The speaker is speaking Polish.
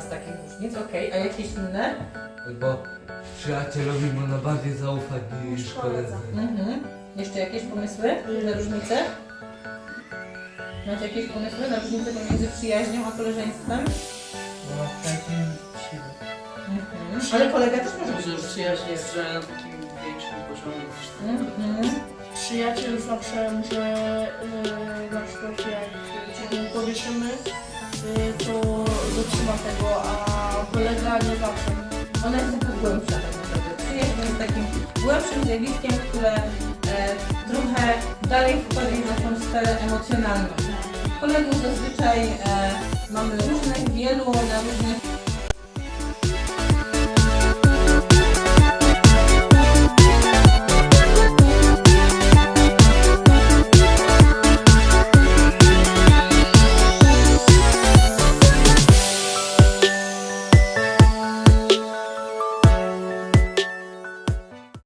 Z takich różnic, okej. A jakieś inne? Bo przyjacielowi można bardziej zaufać niż koledze. Mhm. Jeszcze jakieś pomysły na różnice? Macie jakieś pomysły na różnicę pomiędzy przyjaźnią a koleżeństwem? No, takim. Mhm. Ale kolega też może być Może już przyjaźń jest, że na takim większym poziomie niż ten. Mhm. Przyjaciel zawsze może yy, na przykład jak mu powieszymy, yy, to dotrzyma tego, a kolega nie zawsze. Ona jest taka głębsza tak naprawdę. Jest takim głębszym zjawiskiem, które e, trochę dalej wchodzi w naszą sferę emocjonalną. Kolegów zazwyczaj e, mamy różnych, wielu, na różnych